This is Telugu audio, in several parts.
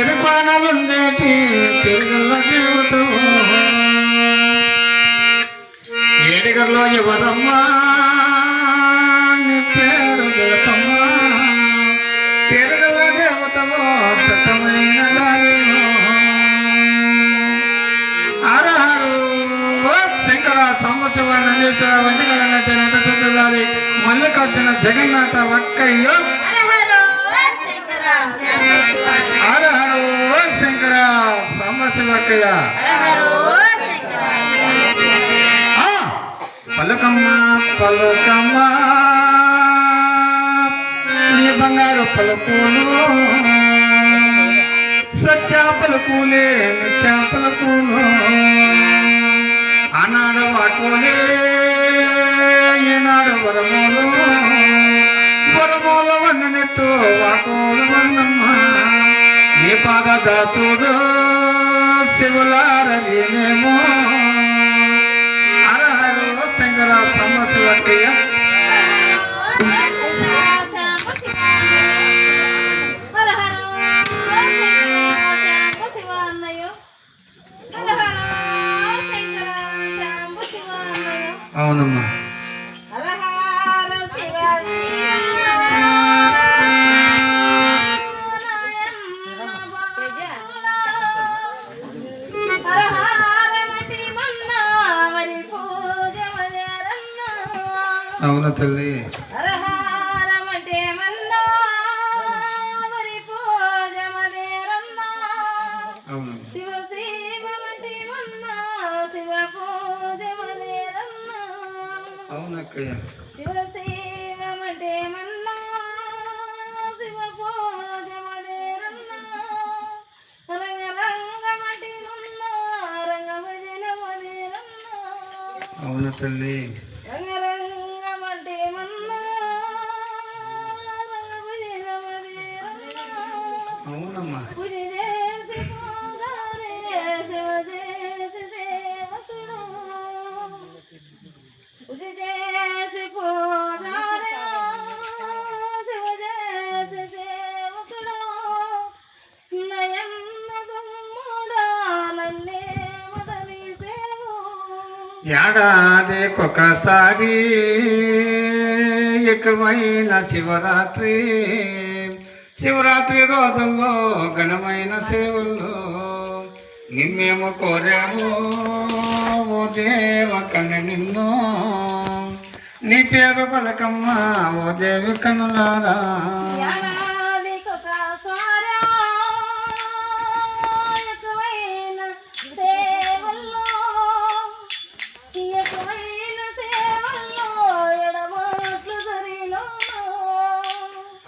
జరుపానలుండేటి పెరుగుల దేవతము ఏడుగల్లో ఎవరమ్మా నీ పేరు తెలుపమ్మా. పెరుగుల దేవతవో సతమైన దానివో ఆరహారు శంకర సంవత్సర నందీశ్వర వంజగల నటనటలారి మల్లికార్జున జగన్నాథ వక్కయ్యో. సంవత్సరక్కయ్య ఆ, పలుకమ్మ పలుకమ్మ. నీ బంగారు పలుకులు సత్య పలుకులే నిత్య పలుకులు. ఆనాడు వాటోలే ఈనాడు వరమూలు. వరమూల వందనట్టు వాటోలు వందమ్మ నీ పాద శివులారని శివులారనేమో అరహరు శంకర సంవత్సరక్కయ్య మన్నా రంగ భజనమదేరన్నా అవును తల్లి. ఏడాదికొకసారి ఏకమైన శివరాత్రి. శివరాత్రి రోజుల్లో ఘనమైన సేవల్లో నిన్నేమో కోరాము ఓ దేవ కన్న నిన్ను. నీ పేరు పలకమ్మ ఓ దేవి కనులారా.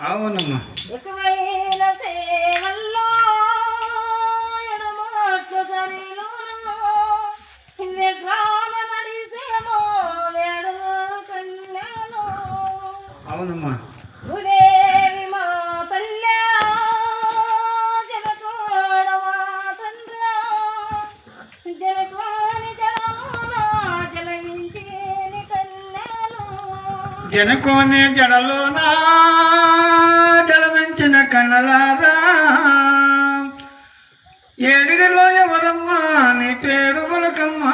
అవునమ్మా. ఎక్కువైన సేవల్లో ఎడమాట్లు సరిలో విగ్రహాల నడిసేమో వేడు కన్యాలో. అవునమ్మా. జనకోనే జడలోనా జలమించిన కన్నలారా. ఏడుగులో ఎవరమ్మా? నీ పేరు బలకమ్మా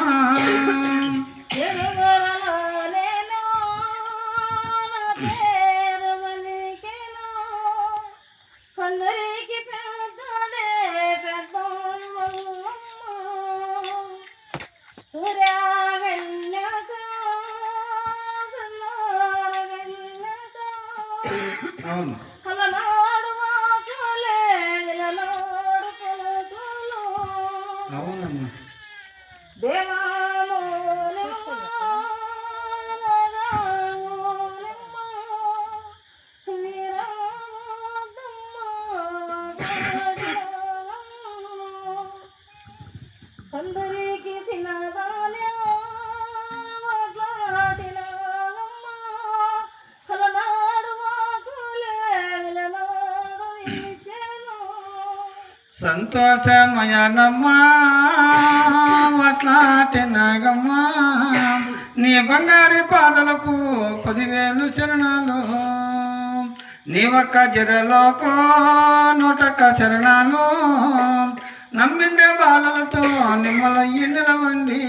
అవును సంతోషమయనమ్మా అట్లాంటి నాగమ్మా. నీ బంగారు పాదలకు పదివేలు శరణాలు నీ ఒక్క జరలోకో నూటొక్క శరణాలు నమ్మిండే బాలలతో నిమ్మలయ్యి నిలవండి.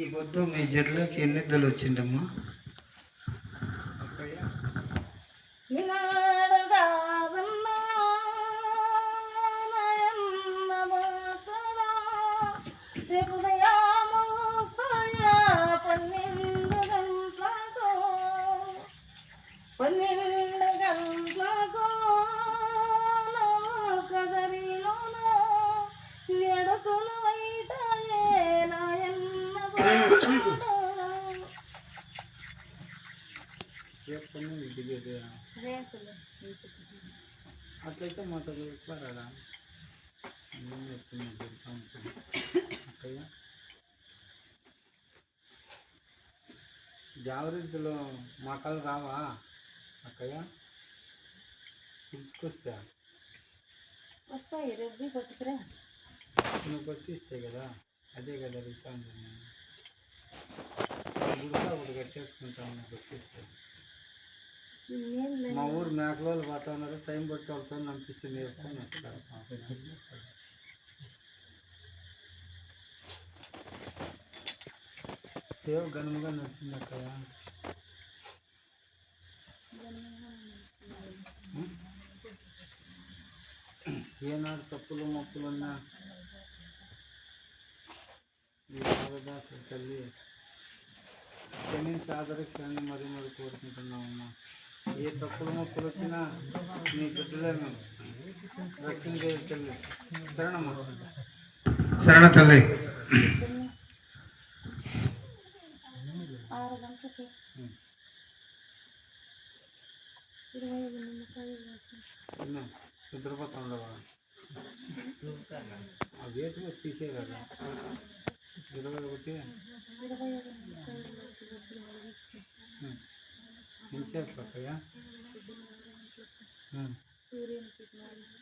ఈ పొద్దు మీ జర్లోకి ఎన్నిద్దలు వచ్చిండమ్మా రేపు దయామోస్తాయా పన్నెండు గంటలకు పన్నెండు గంటలకు కదరిలోన వేడుకలు అయితాయే నాయన్న అట్లయితే మాతో ఎట్లా రాడా నేను చెప్తున్నా అక్కయ్య జాగ్రత్తలో మా కళ్ళు రావా అక్కయ్య? తీసుకొస్తా. వస్తాయి రుబ్బి పట్టుకురా. నువ్వు కొట్టిస్తే కదా అదే కదా అడుగుతాను గుడిసా ఒకటి కట్టేసుకుంటాను నువ్వు కొట్టిస్తే. నేను లే- మా ఊరు మేకలోళ్ళు పోతా ఉన్నారు టైం పట్టి వెళ్తాను అనిపిస్తే నేర్చుకొని వస్తారు సేవ్ ఘనముగా నచ్చింది అక్కడ ఏనాడు తప్పులు మొప్పులు ఉన్నా ఈ బాలదాసు తల్లి క్షమించి ఆదరించండి మరి మరి కోరుకుంటున్నామమ్మా ఏ తప్పులు మొప్పులు వచ్చినా నీ బిడ్డలే మేము రక్షణ చేయ తల్లి శరణమ్మా శరణ తల్లి వేటు తీసేయగలరా ఇరవై ఒకటి ఇరవై ఐదు నిమ్మకాయలు వేసి గట్టిగా మరిగించి ఇంచేపు అక్కయ్య సూర్యునికి స్నానం. తులసి